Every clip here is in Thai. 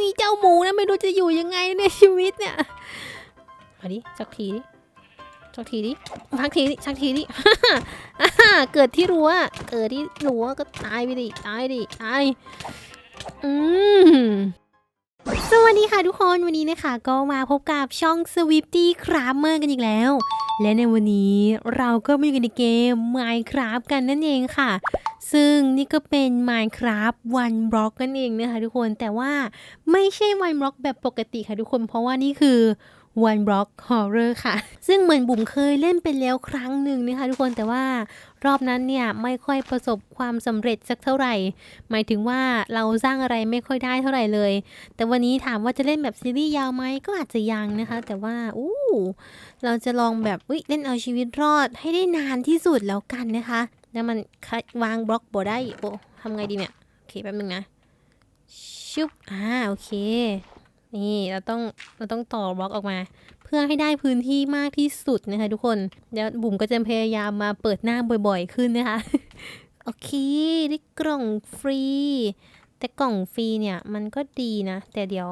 มีเจ้าหมูนะไม่รู้จะอยู่ยังไงในชีวิตเนี่ยเอาดิสักทีดิสักทีดิสักทีดิสักทีดิเกิดที่รั้วเกิดที่รั้วก็ตายไปดิตายดิตายอืมสวัสดีค่ะทุกคนวันนี้นะคะ ก็มาพบกับช่อง Swifty c r a f t e r กันอีกแล้ว และในวันนี้เราก็มาอยู่กันในเกม Minecraft กันนั่นเองค่ะ ซึ่งนี่ก็เป็น Minecraft One Block กันเองนะคะทุกคน แต่ว่าไม่ใช่ One Block แบบปกติค่ะทุกคน เพราะว่านี่คือ One Block Horror ค่ะ ซึ่งเหมือนบุ๋มเคยเล่นไปแล้วครั้งหนึ่งนะคะทุกคนแต่ว่ารอบนั้นเนี่ยไม่ค่อยประสบความสำเร็จสักเท่าไหร่ หมายถึงว่าเราสร้างอะไรไม่ค่อยได้เท่าไหร่เลย แต่วันนี้ถามว่าจะเล่นแบบซีรีส์ยาวไหมก็อาจจะยังนะคะ แต่ว่าอู้เราจะลองแบบเล่นเอาชีวิตรอดให้ได้นานที่สุดแล้วกันนะคะ แล้วมันวางบล็อกบ่ได้โอ้ทำไงดีเนี่ย โอเคแป๊บนึงนะ ชุบอ่าโอเค นี่เราต้องเราต้องต่อบล็อกออกมา เพื่อให้ได้พื้นที่มากที่สุดนะคะทุกคนเดี๋ยวบุ๋มก็จะพยายามมาเปิดหน้าบ่อยๆ ขึ้นนะคะ โอเค ได้กล่องฟรี แต่กล่องฟรีเนี่ยมันก็ดีนะ แต่เดี๋ยว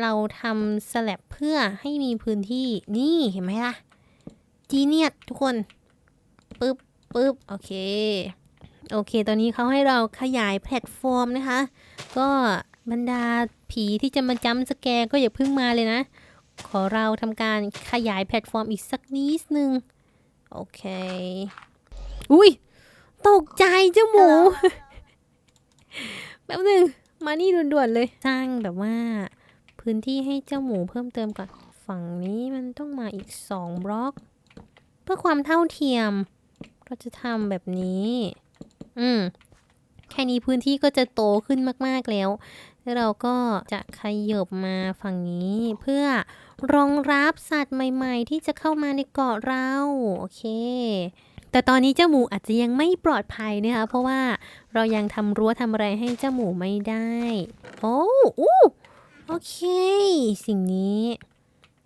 เราทำสลับเพื่อให้มีพื้นที่นี่เห็นไหมล่ะจีเนียทุกคนปึ๊บ ปึ๊บ โอเค โอเค ตอนนี้เขาให้เราขยายแพลตฟอร์มนะคะ ก็บรรดาผีที่จะมาจำสแกร์ก็อย่าเพิ่งมาเลยนะ ขอเราทำการขยายแพลตฟอร์มอีกสักนิดนึง โอเค อุ้ย ตกใจเจ้าหมู แป๊บนึง มานี่ด่วนๆเลย สร้างแบบว่า พื้นที่ให้เจ้าหมูเพิ่มเติมก่อน ฝั่งนี้มันต้องมาอีกสองบล็อก เพื่อความเท่าเทียม เราจะทำแบบนี้ อืม แค่นี้พื้นที่ก็จะโตขึ้นมากๆแล้ว แล้วเราก็จะขยบมาฝั่งนี้ เพื่อรองรับสัตว์ใหม่ๆ ที่จะเข้ามาในเกาะเรา โอเค แต่ตอนนี้เจ้าหมูอาจจะยังไม่ปลอดภัยนะคะ เพราะว่าเรายังทำรั้วทำอะไรให้เจ้าหมูไม่ได้ โอ้โอ้โอเค สิ่งนี้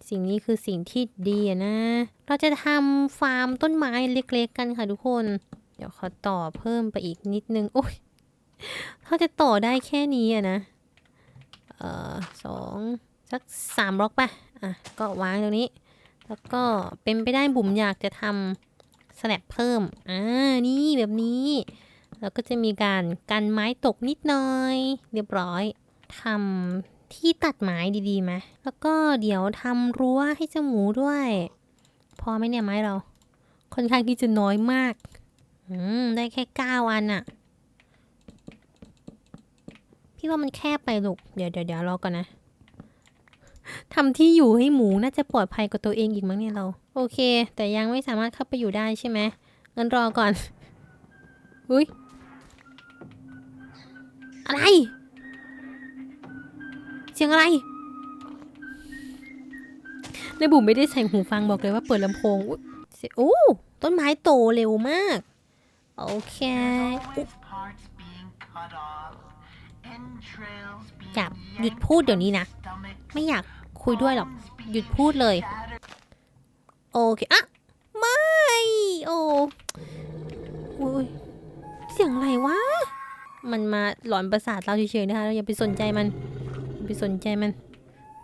สิ่งนี้คือสิ่งที่ดีนะ เราจะทำฟาร์มต้นไม้เล็ก ๆ กันค่ะทุกคน เดี๋ยวขอต่อเพิ่มไปอีกนิดนึง โอ้ยเขาจะต่อได้แค่นี้อะนะ เอ่อสองสักสามบล็อกไปอะ ก็วางตรงนี้ แล้วก็เป็นไปได้บุ๋มอยากจะทำสแลบเพิ่ม อ่า นี่แบบนี้ แล้วก็จะมีการกันไม้ตกนิดหน่อย เรียบร้อยทำ ที่ตัดไม้ดีๆไหมแล้วก็เดี๋ยวทำรั้วให้เจ้าหมูด้วย พอไหมเนี่ยไม้เรา ค่อนข้างที่จะน้อยมาก อืม ได้แค่เก้าอันอะพี่ว่ามันแคบไปลูก เดี๋ยวเดี๋ยวเดี๋ยวรอก่อนนะทำที่อยู่ให้หมูน่าจะปลอดภัยกว่าตัวเองอีกมั้งเนี่ยเรา โอเค แต่ยังไม่สามารถเข้าไปอยู่ได้ใช่ไหมงั้นรอก่อน อุ้ยอะไร เสียงอะไรในบุ๋มไม่ได้ใส่หูฟังบอกเลยว่าเปิดลำโพงโอ้ต้นไม้โตเร็วมาก โอเค Always parts being cut off, entrails being จับหยุดพูดเดี๋ยวนี้นะ ไม่อยากคุยด้วยหรอก หยุดพูดเลย โอเคอะไม่ โอ้อุ๊ยเสียงอะไรวะ มันมาหลอนประสาทเราเฉยๆนะคะ เราอย่าไปสนใจมัน ไปสนใจมัน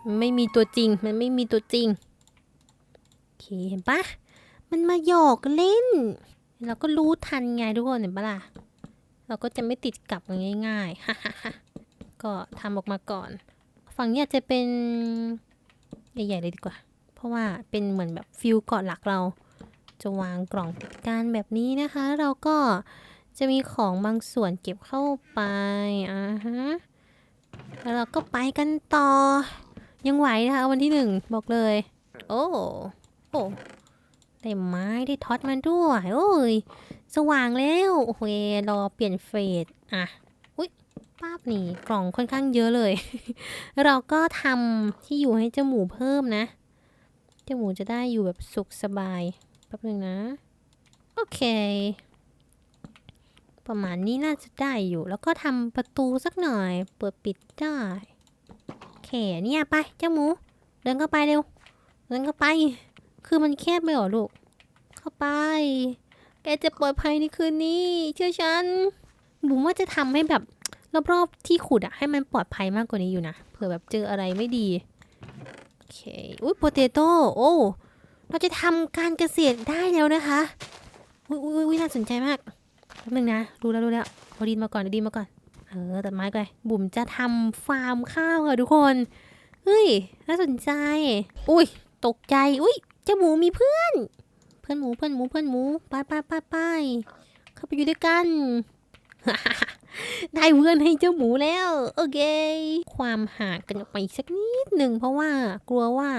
มันไม่มีตัวจริง มันไม่มีตัวจริง โอเค เห็นปะ มันมาหยอกเล่น เราก็รู้ทันไงทุกคนเห็นปะล่ะ เราก็จะไม่ติดกับง่ายๆ ก็ทำออกมาก่อน ฝั่งนี้จะเป็นใหญ่ๆเลยดีกว่า เพราะว่าเป็นเหมือนแบบฟิลเกาะหลักเรา จะวางกล่องกันแบบนี้นะคะ เราก็จะมีของบางส่วนเก็บเข้าไปอ่าฮะ แล้วเราก็ไปกันต่อ ยังไหวนะคะวันที่หนึ่งบอกเลย โอ้โอ้ได้ไม้ได้ท็อตมันด้วยโอ้ยสว่างแล้วโอเครอเปลี่ยนเฟสอะอุ้ยป้าบนี่กล่องค่อนข้างเยอะเลย เราก็ทำที่อยู่ให้เจ้าหมูเพิ่มนะ เจ้าหมูจะได้อยู่แบบสุขสบายแป๊บนึงนะ โอเค ประมาณนี้น่าจะได้อยู่ แล้วก็ทำประตูสักหน่อย เปิดปิดได้ โอเค เนี่ยไปเจ้าหมู เดินเข้าไปเร็ว เดินเข้าไป คือมันแคบไปหรอลูก เข้าไป แกจะปลอดภัยในคืนนี้ เชื่อฉัน บุ๋มว่าจะทำให้แบบรอบๆที่ขุดอะให้มันปลอดภัยมากกว่านี้อยู่นะ เผื่อแบบเจออะไรไม่ดี โอเค อุ้ยโปเตโต้ โอ้ เราจะทำการเกษตรได้แล้วนะคะ อุ้ยอุ้ยน่าสนใจมาก ป๊บนึงนะรู้แล้วรู้แล้วเอาดินมาก่อนเอาดินมาก่อนเออตัดไม้ก่อนบุ๋มจะทำฟาร์มข้าวค่ะทุกคนเฮ้ยน่าสนใจ อุ้ยตกใจอุ้ยเจ้าหมูมีเพื่อน เพื่อนหมูเพื่อนหมูเพื่อนหมูไปไปไปไปเข้าไปอยู่ด้วยกันได้เพื่อนให้เจ้าหมูแล้ว โอเค ความห่างกันออกไปอีกสักนิดหนึ่งเพราะว่ากลัวว่า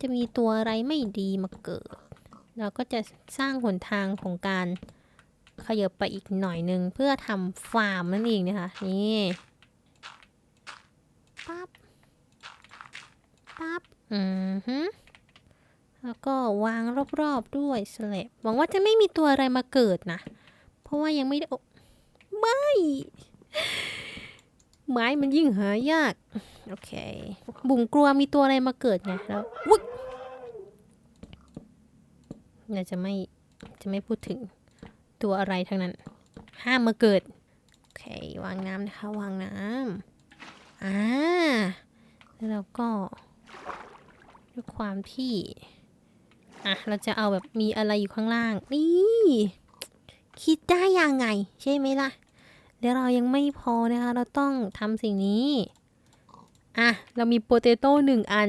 จะมีตัวอะไรไม่ดีมาเกิด เราก็จะสร้างหนทางของการ ขยับไปอีกหน่อยหนึ่งเพื่อทำฟาร์มนั่นเองนะคะ นี่ปั๊บปั๊บอือฮึแล้วก็วางรอบๆด้วยสแลบหวังว่าจะไม่มีตัวอะไรมาเกิดนะ เพราะว่ายังไม่ได้โอไม่ไม้มันยิ่งหายาก โอเค บุ๋มกลัวมีตัวอะไรมาเกิดไงแล้วอุ๊ยเราจะไม่จะไม่พูดถึง ตัวอะไรทั้งนั้น ห้ามมาเกิด โอเควางน้ำนะคะ วางน้ำอ่าแล้วเราก็ด้วยความที่อะเราจะเอาแบบมีอะไรอยู่ข้างล่าง นี่ คิดได้ยังไง ใช่ไหมล่ะเดี๋ยวเรายังไม่พอนะคะ เราต้องทำสิ่งนี้ อะ เรามีโปเตโต้หนึ่งอัน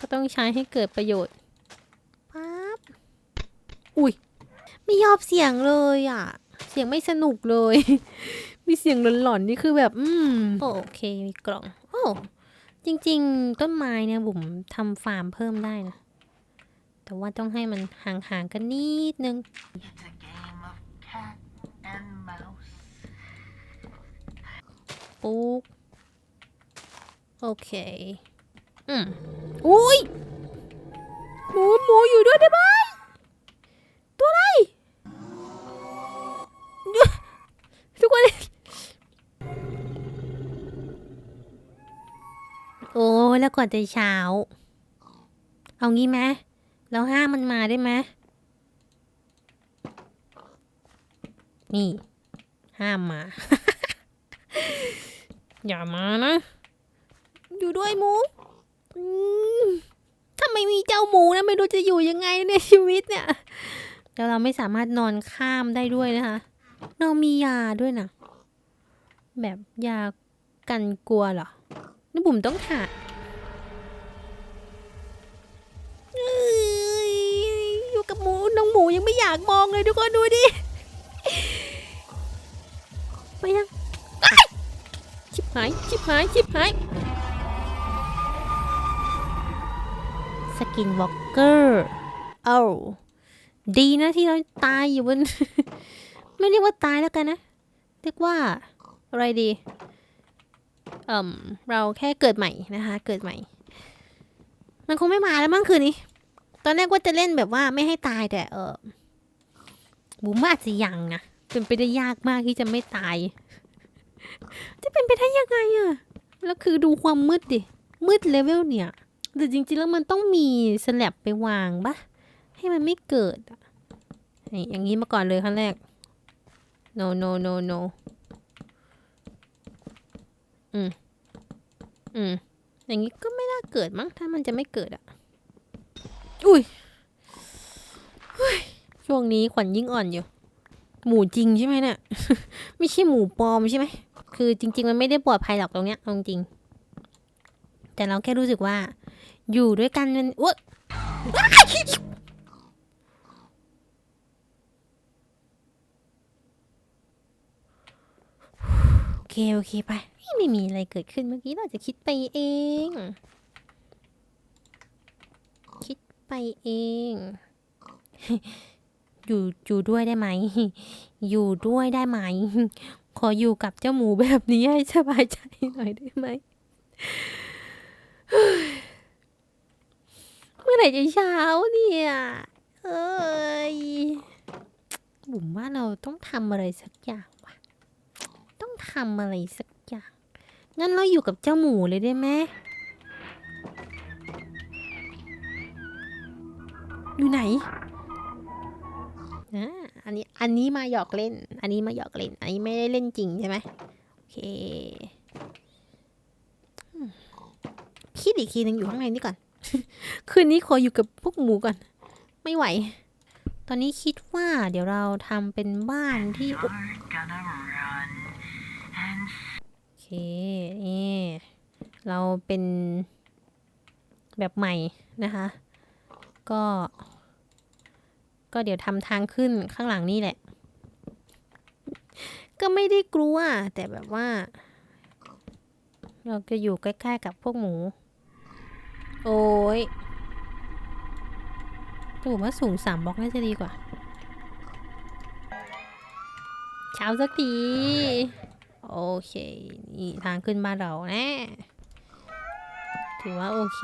ก็ต้องใช้ให้เกิดประโยชน์ปั๊บอุ้ย ไม่ยอบเสียงเลยอะ เสียงไม่สนุกเลย มีเสียงหลอนๆนี่คือแบบ อืม โอเค มีกล่อง โอ้ จริง ๆ ต้นไม้เนี่ยบุ๋มทำฟาร์มเพิ่มได้นะ แต่ว่าต้องให้มันห่างๆกันนิดนึง It's a game of cat and mouse. ปุ๊บโอเค อืมอุ้ยหมูหมูอยู่ด้วยได้ไหมตัวอะไร ทุกคน โอ้แล้วก่อนจะเช้า เอางี้ไหมเราห้ามมันมาได้ไหมนี่ ห้ามมา อย่ามานะ อยู่ด้วยหมูถ้าไม่มีเจ้าหมูนะ ไม่รู้จะอยู่ยังไงในชีวิตเนี่ย แล้วเราไม่สามารถนอนข้ามได้ด้วยนะคะ เรามียาด้วยนะ แบบยากันกลัวเหรอ นี่บุ๋มต้องถ่ายอยอยู่กับหมู น้องหมูยังไม่อยากมองเลยทุกคนดูดิ ไปยัง ชิบหาย ชิบหาย ชิบหาย สกินวอล์กเกอร์ เอ้าดีนะที่เราตายอยู่บน ไม่เรียกว่าตายแล้วกันนะเรียกว่าอะไรดีเอ่มเราแค่เกิดใหม่นะคะ เกิดใหม่ มันคงไม่มาแล้วมั้งคืนนี้ ตอนแรกว่าจะเล่นแบบว่าไม่ให้ตายแต่เออบุ๋มว่าอาจจะยังนะเป็นไปได้ยากมากที่จะไม่ตาย จะเป็นไปได้ยังไงอะแล้วคือดูความมืดดิ มืดเลเวลเนี่ยแต่จริงๆแล้วมันต้องมีสแลบไปวางปะให้มันไม่เกิดอะนี่อย่างนี้มาก่อนเลยขั้นแรก no no no no อืม อืม อย่างนี้ก็ไม่น่าเกิดมั้ง ถ้ามันจะไม่เกิดอะอุ้ยเฮ้ยช่วงนี้ขวัญยิ่งอ่อนอยู่ หมูจริงใช่ไหมเนี่ย ไม่ใช่หมูปลอมใช่ไหม คือจริง ๆ มันไม่ได้ปลอดภัยหรอกตรงเนี้ยเอาจริง แต่เราแค่รู้สึกว่า อยู่ด้วยกันมันอ้วกโอ เค โอเค ไป ไม่มีอะไรเกิดขึ้นเมื่อกี้เราจะคิดไปเอง คิดไปเอง อยู่อยู่ด้วยได้ไหม อยู่ด้วยได้ไหม ขออยู่กับเจ้าหมูแบบนี้ให้สบายใจหน่อยได้ไหม เมื่อไหร่จะเช้าเนี่ยเอ้ยบุ๋มว่าเราต้องทำอะไรสักอย่างว่ะต้อง ทำอะไรสักอย่าง งั้นเราอยู่กับเจ้าหมูเลยได้ไหมอยู่ไหนอ่าอันนี้ อันนี้มาหยอกเล่น อันนี้มาหยอกเล่น อันนี้ไม่ได้เล่นจริงใช่ไหมโอเคคิดอีกทีหนึงอยู่ข้างในนี่ก่อน คืนนี้ขออยู่กับพวกหมูก่อน ไม่ไหว ตอนนี้คิดว่าเดี๋ยวเราทำเป็นบ้านที่ นี่เราเป็นแบบใหม่นะคะ ก็ ก็เดี๋ยวทำทางขึ้นข้างหลังนี่แหละ ก็ไม่ได้กลัว แต่แบบว่า เราจะอยู่ใกล้ๆกับพวกหมู โอ้ยแต่ผมว่าสูงสามบล็อกน่าจะดีกว่า เช้าสักที โอเค นี่ทางขึ้นบ้านเราแนะถือว่าโอเค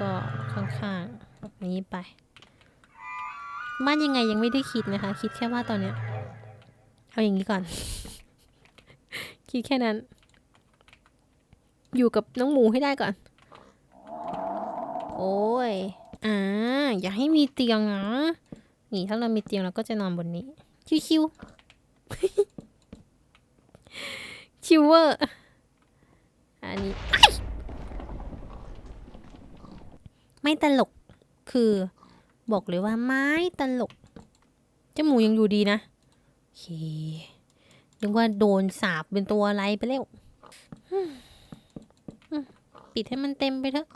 ก็ข้างๆแบบนี้ไป บ้านยังไงยังไม่ได้คิดนะคะ คิดแค่ว่าตอนเนี้ย เอาอย่างนี้ก่อน คิดแค่นั้น อยู่กับน้องหมูให้ได้ก่อน โอ้ย อ่า อย่าให้มีเตียงนะนี่ถ้าเรามีเตียงเราก็จะนอนบนนี้ ชิวๆ ชิวเวอร์ อันนี้อ้ายไม่ตลก คือ บอกเลยว่าไม่ตลกเจ้าหมูยังอยู่ดีนะโอเคนึกว่าโดนสาบเป็นตัวอะไรไปแล้วอืมอืมปิดให้มันเต็มไปเถอะ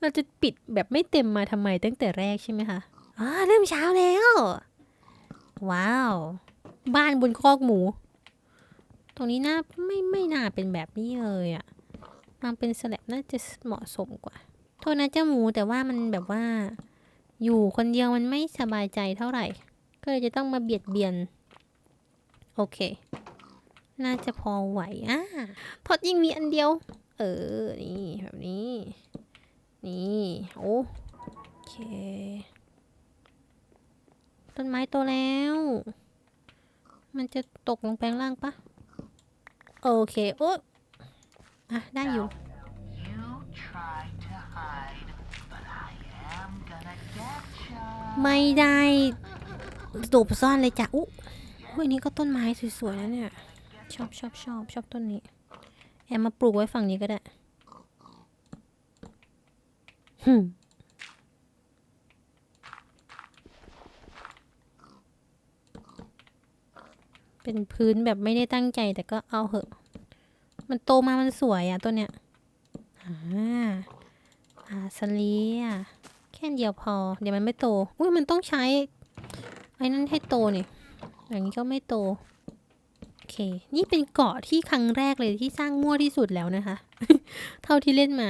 เราจะปิดแบบไม่เต็มมาทำไมตั้งแต่แรกใช่ไหมคะอ่าเริ่มเช้าแล้ว ว้าว บ้านบนคอกหมู ตรงนี้น่าไม่ไม่น่าเป็นแบบนี้เลยอะ่ะมันเป็นสแลบน่าจะเหมาะสมกว่า โทษนะเจ้าหมูแต่ว่ามันแบบว่า อยู่คนเดียวมันไม่สบายใจเท่าไหร่ ก็เลยจะต้องมาเบียดเบียน โอเค น่าจะพอไหวอะเพราะยิ่งมีอันเดียว เออ นี่แบบนี้ นี่โอเค ต้นไม้โตแล้ว มันจะตกลงแปลงล่างปะ โอเคโอ้อะได้อยู่ you try to hide, but I am gonna get ya. ไม่ได้ตูบซ่อนเลยจ้ะอุ๊อุ๊ยอันนี้ก็ต้นไม้สวยๆนะเนี่ย ชอบชอบชอบชอบต้นนี้ แอมมาปลูกไว้ฝั่งนี้ก็ได้หึ เป็นพื้นแบบไม่ได้ตั้งใจแต่ก็เอาเหอะ มันโตมามันสวยอะต้นเนี้ยอ่าอาสลีอะแค่เดียวพอ เดี๋ยวมันไม่โต อุ้ยมันต้องใช้ ไอ้นั่นให้โตนี่อย่างนี้ก็ไม่โต โอเค นี่เป็นเกาะที่ครั้งแรกเลยที่สร้างมั่วที่สุดแล้วนะคะ เท่าที่เล่นมา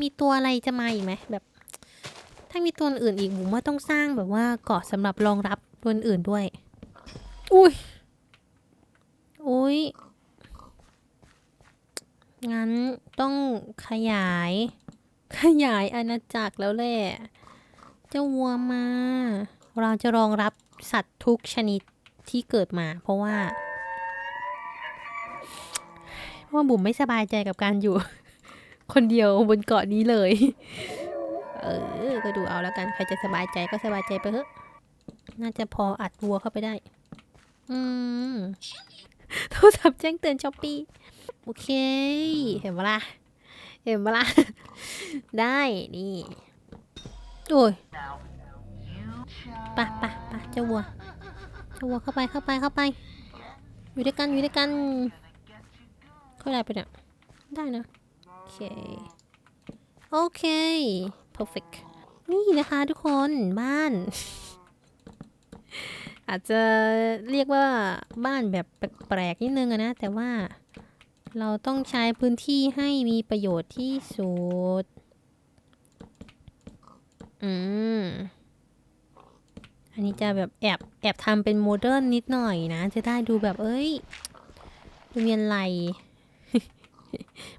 มีตัวอะไรจะมาอีกไหมแบบ ถ้ามีตัวอื่นอีกผมว่าต้องสร้างแบบว่าเกาะสำหรับรองรับตัวอื่นด้วย อุ้ย อุ้ย งั้นต้องขยาย ขยายอาณาจักรแล้วแหละเจ้าวัวมา เราจะรองรับสัตว์ทุกชนิดที่เกิดมา เพราะว่าเพราะว่าบุ๋มไม่สบายใจกับการอยู่ คนเดียวบนเกาะนี้เลย เออ ก็ดูเอาแล้วกัน ใครจะสบายใจก็สบายใจไปเถอะ น่าจะพออัดวัวเข้าไปได้ อืม โทรศัพท์แจ้งเตือนช้อปปี้โอเค เห็นปะล่ะเห็นปะล่ะได้นี่โอ้ยปะปะปะเจ้าวัวเจ้าวัวเข้าไปเข้าไปเข้าไป อยู่ด้วยกันอยู่ด้วยกันเข้าได้ไปะเนี่ยได้นะโอเคโอเค perfect นี่นะคะทุกคนบ้าน อาจจะเรียกว่าบ้านแบบแปลกๆนิดนึงนะ แต่ว่าเราต้องใช้พื้นที่ให้มีประโยชน์ที่สุด อืม อันนี้จะแบบแอบแอบทำเป็นโมเดิร์นนิดหน่อยนะ จะได้ดูแบบเอ้ยดูมีอะไร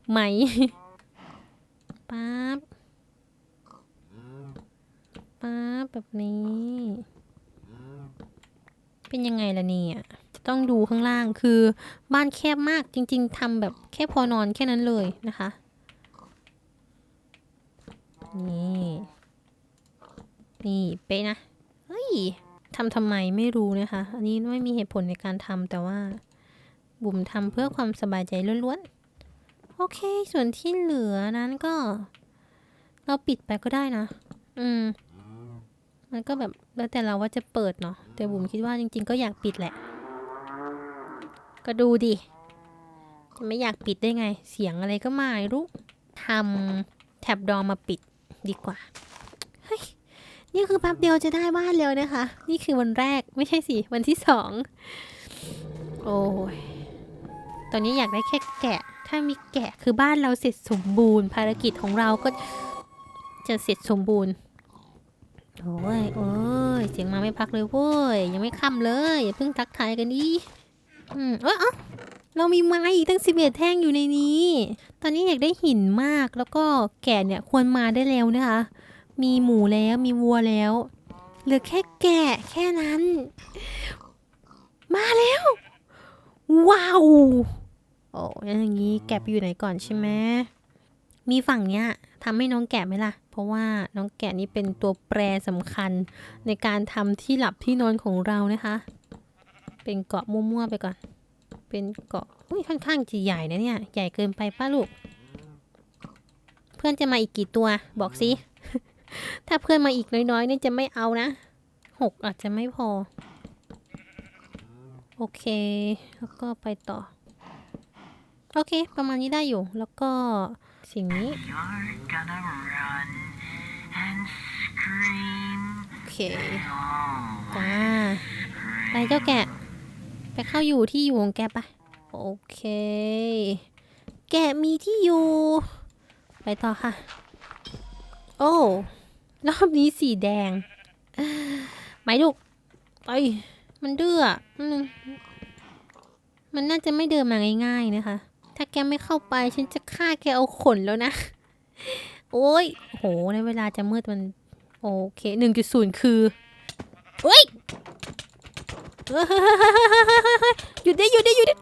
ไหมปั๊บปั๊บแบบนี้ เป็นยังไงล่ะเนี่ยจะต้องดูข้างล่างคือบ้านแคบมากจริง ๆทำแบบแค่พอนอนแค่นั้นเลยนะคะนี่นี่เป๊ะนะเฮ้ยทำทำไมไม่รู้นะคะ อันนี้ไม่มีเหตุผลในการทำแต่ว่า บุ๋มทำเพื่อความสบายใจล้วนๆโอเค ส่วนที่เหลือนั้นก็ เราปิดไปก็ได้นะ อืม มันก็แบบแล้วแต่เราว่าจะเปิดเนาะแต่บุ๋มคิดว่าจริง ๆ ก็อยากปิดแหละ ก็ดูดิจะไม่อยากปิดได้ไง เสียงอะไรก็ไม่รู้ทำแท็บดอมาปิดดีกว่าเฮ้ยนี่คือแป๊บเดียวจะได้บ้านแล้วนะคะ นี่คือวันแรกไม่ใช่สิวันที่สองโอ้ยตอนนี้อยากได้แค่แกะ ถ้ามีแกะคือบ้านเราเสร็จสมบูรณ์ ภารกิจของเราก็จะเสร็จสมบูรณ์ โอ้ยโอ้ยเสียงมาไม่พักเลยเว้ยยังไม่ค่ำเลยอย่าเพิ่งทักทายกันดิอืมเอ้าเรามีไม้ตั้งสิบเอ็ดแท่งอยู่ในนี้ ตอนนี้อยากได้หินมากแล้วก็แกะเนี่ยควรมาได้แล้วนะคะ มีหมูแล้วมีวัวแล้วเหลือแค่แกะแค่นั้น มาแล้ว ว้าว โอ้ยอย่างนี้แกะไปอยู่ไหนก่อนใช่ไหมมีฝั่งเนี้ยทำให้น้องแกะไหมล่ะ ราะว่าน้องแกะนี่เป็นตัวแปรสำคัญในการทำที่หลับที่นอนของเรานะคะ เป็นเกาะมั่วๆไปก่อน เป็นเกาะอุ้ยค่อนข้างจะใหญ่นะเนี่ย ใหญ่เกินไปป้าลูก เพื่อนจะมาอีกกี่ตัวบอกสิ ถ้าเพื่อนมาอีกน้อยๆนี่จะไม่เอานะหกอาจจะไม่พอ โอเค แล้วก็ไปต่อ โอเค ประมาณนี้ได้อยู่ แล้วก็สิ่งนี้ โอเค Oh, จ้าไปเจ้าแกะ ไปเข้าอยู่ที่อยู่ของแกไปโอเค แกะมีที่อยู่ ไปต่อค่ะ โอ้รอบนี้สีแดงไปลูกไปมันดื้ออะอืมมันน่าจะไม่เดินมาง่ายๆนะคะ ถ้าแกไม่เข้าไปฉันจะฆ่าแกเอาขนแล้วนะโอ้ยโหในเวลาจะมืดมัน โอเคหนึ่งจุดศูนย์คือเฮ้ยหยุดได้หยุดได้หยุดได้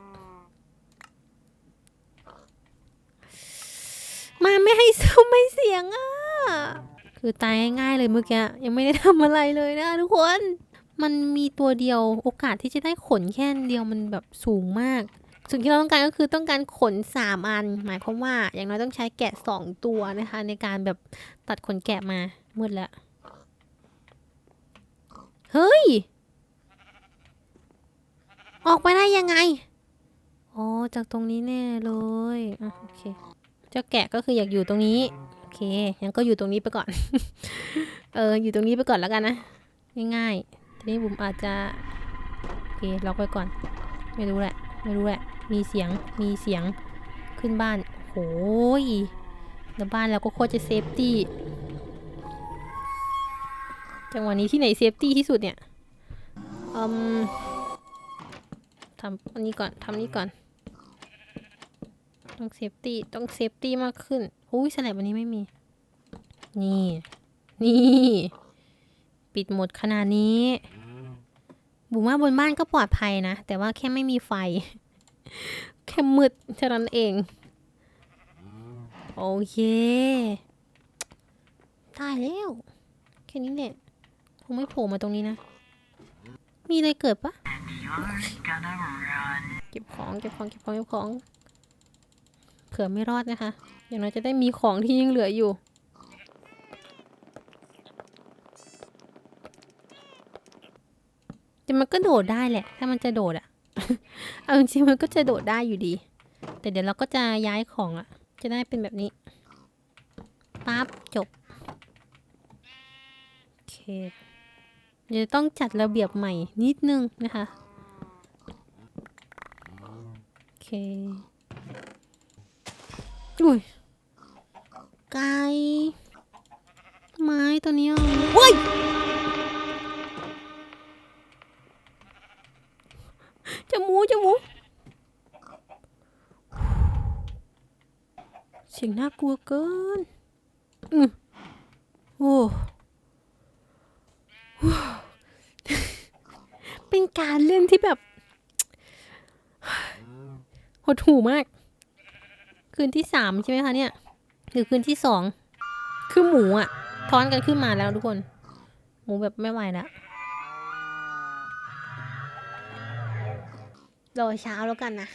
มาไม่ให้สู้ไม่เสียงอะ คือตายง่ายๆเลยเมื่อกี้ยังไม่ได้ทำอะไรเลยนะทุกคน มันมีตัวเดียวโอกาสที่จะได้ขนแค่นเดียวมันแบบสูงมาก สิ่งที่เราต้องการก็คือต้องการขนสามอัน หมายความว่า อย่างน้อยต้องใช้แกะสองตัวนะคะ ในการแบบตัดขนแกะมามืดแล้ว เฮ้ย ออกไปได้ยังไง อ๋อ จากตรงนี้แน่เลยอะโอเค เจ้าแกะก็คืออยากอยู่ตรงนี้ โอเคงั้นก็อยู่ตรงนี้ไปก่อน เออ อยู่ตรงนี้ไปก่อนแล้วกันนะ ง่ายๆ ทีนี้บุ๋มอาจจะ โอเค ล็อกไว้ก่อน ไม่รู้แหละ ไม่รู้แหละ มีเสียง มีเสียง ขึ้นบ้านโหยแล้วบ้านเราก็โคตรจะเซฟตี้ จังหวะนี้ที่ไหนเซฟตี้ที่สุดเนี่ย อืมทำอันนี้ก่อน ทำนี้ก่อน ต้องเซฟตี้ ต้องเซฟตี้มากขึ้นอุ้ยสลับวันนี้ไม่มี นี่ นี่ ปิดหมดขนาดนี้ บุ๋มว่าบนบ้านก็ปลอดภัยนะ แต่ว่าแค่ไม่มีไฟ แค่มืดเท่านั้นเอง โอเคตายแล้ว แค่นี้แหละคงไม่โผล่มาตรงนี้นะ มีอะไรเกิดปะเก็บของเก็บของเก็บของเก็บของ เผื่อไม่รอดนะคะ อย่างน้อยจะได้มีของที่ยังเหลืออยู่ แต่มันก็โดดได้แหละ ถ้ามันจะโดดอะเอาจริงๆมันก็จะโดดได้อยู่ดี แต่เดี๋ยวเราก็จะย้ายของอะจะได้เป็นแบบนี้ปั๊บจบโอเคเดี๋ยวต้องจัดระเบียบใหม่นิดนึงนะคะโอเคอุ้ยไก่ไม้ตัวนี้เอาโอ้ย จมูกจมูเสียงน่ากลัวเกินอืมโอ้เป็นการเล่นที่แบบหดหูมาก คืนที่สามใช่ไหมคะเนี่ยหรือคืนที่สองคือหมูอะท้อนกันขึ้นมาแล้วทุกคน หมูแบบไม่ไหวแล้ว รอเช้าแล้วกันนะ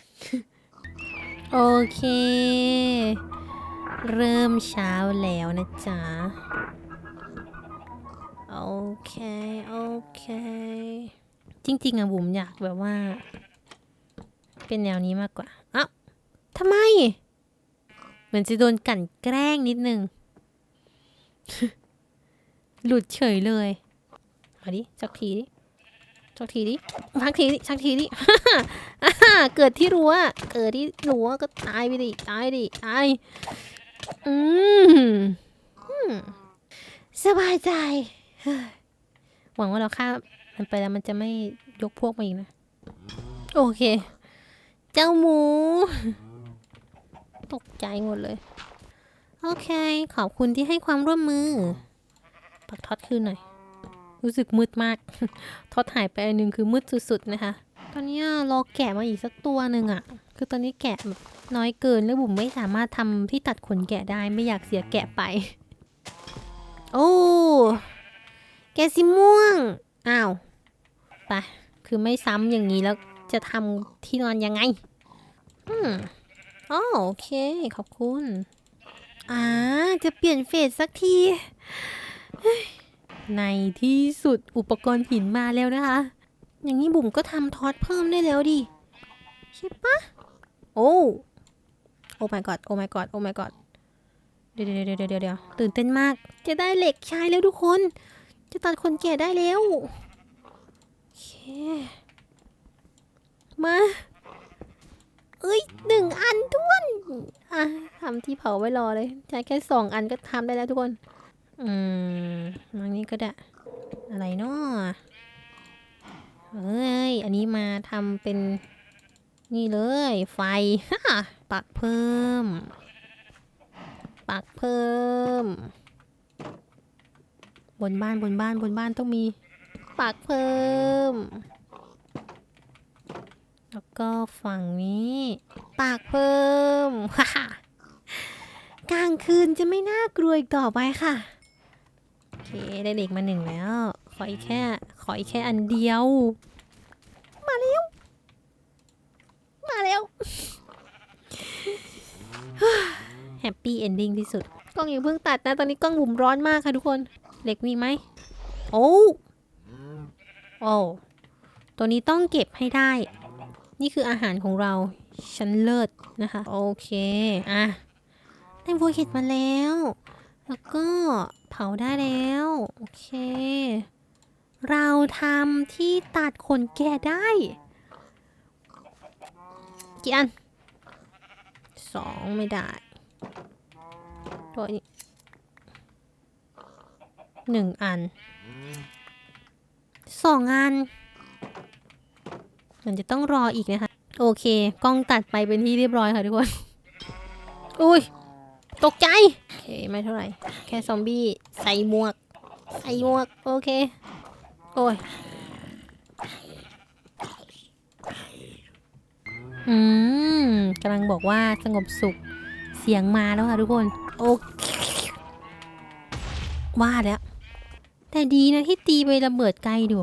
โอเค เริ่มเช้าแล้วนะจ๊ะ โอเค โอเค จริง ๆอะบุ๋มอยากแบบว่า เป็นแนวนี้มากกว่าเอ้าทำไม เหมือนจะโดนกั่นแกล้งนิดนึง หลุดเฉยเลยมาดิสักทีดิ สักทีดิพักทีดิสักทีดิเกิดที่รั้วเกิดที่รั้วก็ตายไปดิตายดิตายอืมสบายใจ หวังว่าเราฆ่ามันไปแล้วมันจะไม่ยกพวกมาอีกนะ โอเค เจ้าหมู ตกใจหมดเลย โอเค ขอบคุณที่ให้ความร่วมมือ ปักท็อตคืนหน่อย รู้สึกมืดมาก ทอตหายไปอันหนึ่งคือมืดสุดๆนะคะ ตอนนี้รอแกะมาอีกสักตัวหนึ่งอะ่ะ คือตอนนี้แกะแบบน้อยเกินแล้วบุ๋มไม่สามารถทำที่ตัดขนแกะได้ไม่อยากเสียแกะไป โอ้แกะสีม่วง อ้าวไปคือไม่ซ้ำอย่างนี้แล้วจะทำที่นอนยังไง อืมอ๋อโอเค ขอบคุณ อ่า จะเปลี่ยนเฟสสักที ในที่สุดอุปกรณ์หินมาแล้วนะคะ อย่างนี้บุ๋มก็ทำทอดเพิ่มได้แล้วดิ ใช่ปะโอ้ โอ้ my god โอ้ my god โอ้ my god เดี๋ยวเดี๋ยวเดี๋ยวเดี๋ยวเดี๋ยวตื่นเต้นมาก จะได้เหล็กใช้แล้วทุกคน จะตัดคนแก่ได้แล้วโอเค มาเอ้ยหนึ่งอันท้วน อะทำที่เผาไว้รอเลย ใช้แค่สองอันก็ทำได้แล้วทุกคน อืมอันนี้ก็ได้อะไรเนาะเอ้ย อันนี้มาทำเป็นนี่เลย ไฟฮ่าปักเพิ่ม ปักเพิ่ม บนบ้านบนบ้านบนบ้านต้องมี ปักเพิ่ม แล้วก็ฝั่งนี้ปากเพิ่มฮ่ากลางคืนจะไม่น่ากลัวอีกต่อไปค่ะ เคได้เหล็กมาหนึ่งแล้ว ขออีกแค่ ขออีกแค่อันเดียว มาแล้วมาแล้วแฮปปี้เอนดิ้งที่สุด กล้องอย่าเพิ่งตัดนะ ตอนนี้กล้องบุ๋มร้อนมากค่ะทุกคนเหล็กมีไหม โอ้โอ้ตัวนี้ต้องเก็บให้ได้ นี่คืออาหารของเราฉันเลิศนะคะ โอเค อะได้บัวเห็ดมาแล้ว แล้วก็เผาได้แล้ว โอเค เราทำที่ตัดขนแกะได้ กี่อันสองไม่ได้ตัวนี้หนึ่งอันสองอัน มันจะต้องรออีกนะคะ โอเค กล้องตัดไปเป็นที่เรียบร้อยค่ะทุกคน อุ้ย ตกใจ โอเค ไม่เท่าไหร่ แค่ซอมบี้ ใส่หมวก ใส่หมวก โอเค โอ้ยอืมกำลังบอกว่าสงบสุขเสียงมาแล้วค่ะทุกคน โอเคว่าแล้ว แต่ดีนะที่ตีไประเบิดไกลดู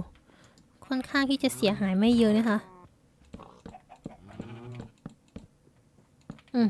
ค่อนข้างที่จะเสียหายไม่เยอะนะคะ อืม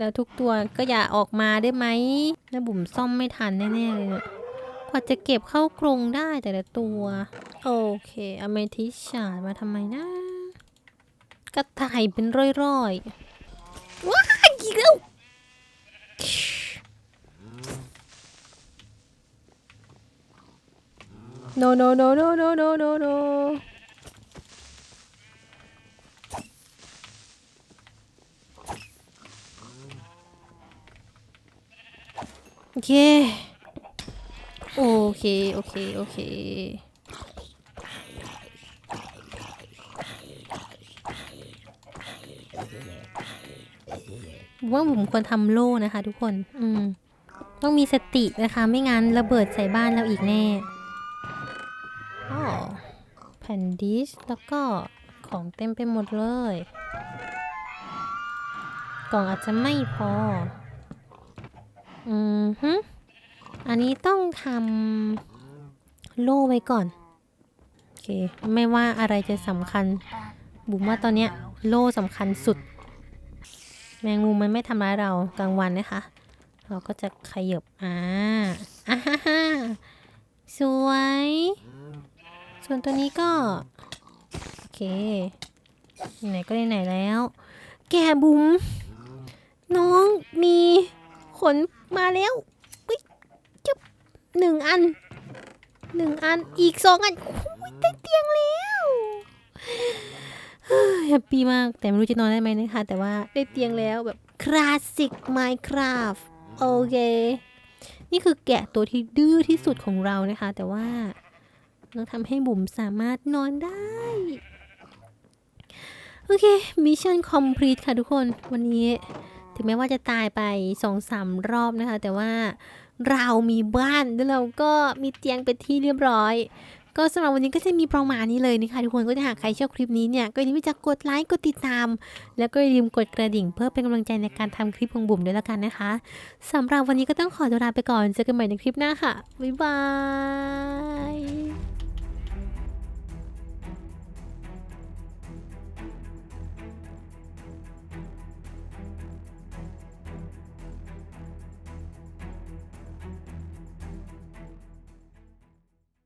แล้วทุกตัวก็อย่าออกมาได้ไหมแล้วบุ๋มซ่อมไม่ทันแน่ๆเลยเกว่าจะเก็บเข้ากรงได้แต่ละตัว โอเคเอเมทิชาดมาทำไมนะ กระต่ายเป็นร้อยๆ ว้ายเร็วโนโนโนโนโนโนโน เค โอเค โอเค โอเค ว่าผมควรทำโล่นะคะทุกคน อืม ต้องมีสตินะคะ ไม่งั้นระเบิดใส่บ้านเราอีกแน่อ๋อแผ่นดิสแล้วก็ของเต็มไปหมดเลย กล่องอาจจะไม่พอ อืมฮึอันนี้ต้องทำโล่ไว้ก่อน โอเค ไม่ว่าอะไรจะสำคัญ บุ๋มว่าตอนเนี้ยโล่สำคัญสุด แมงมุมมันไม่ทำร้ายเรากลางวันนะคะ เราก็จะขยบอ่าอ่าฮ่าฮ่าสวย ส่วนตัวนี้ก็ โอเค ไหนก็ได้ไหนแล้ว แกบุ๋มน้องมีขน มาแล้วปิ๊ยจุ๊บหนึ่งอันหนึ่งอันอีกสองอันโอ้ยได้เตียงแล้วแฮปปี้มากแต่ไม่รู้จะนอนได้ไหมนะคะ แต่ว่าได้เตียงแล้วแบบคลาสสิก Minecraft โอเค นี่คือแกะตัวที่ดื้อที่สุดของเรานะคะ แต่ว่าต้องทำให้บุ๋มสามารถนอนได้ โอเคมิชชั่นคอมพลีทค่ะทุกคนวันนี้ ถึงแม้ว่าจะตายไปสองสามรอบนะคะ แต่ว่าเรามีบ้านแล้วเราก็มีเตียงเป็นที่เรียบร้อยก็สำหรับวันนี้ก็จะมีประมาณนี้เลยนะคะทุกคนก็ถ้าหากใครชอบคลิปนี้เนี่ยก็อย่าลืมจะกดไลค์กดติดตาม แล้วก็อย่าลืมกดกระดิ่งเพื่อเป็นกำลังใจในการทำคลิปของบุ๋มด้วยแล้วกันนะคะสำหรับวันนี้ก็ต้องขอตัวลาไปก่อนเจอกันใหม่ในคลิปหน้าค่ะบ๊ายบาย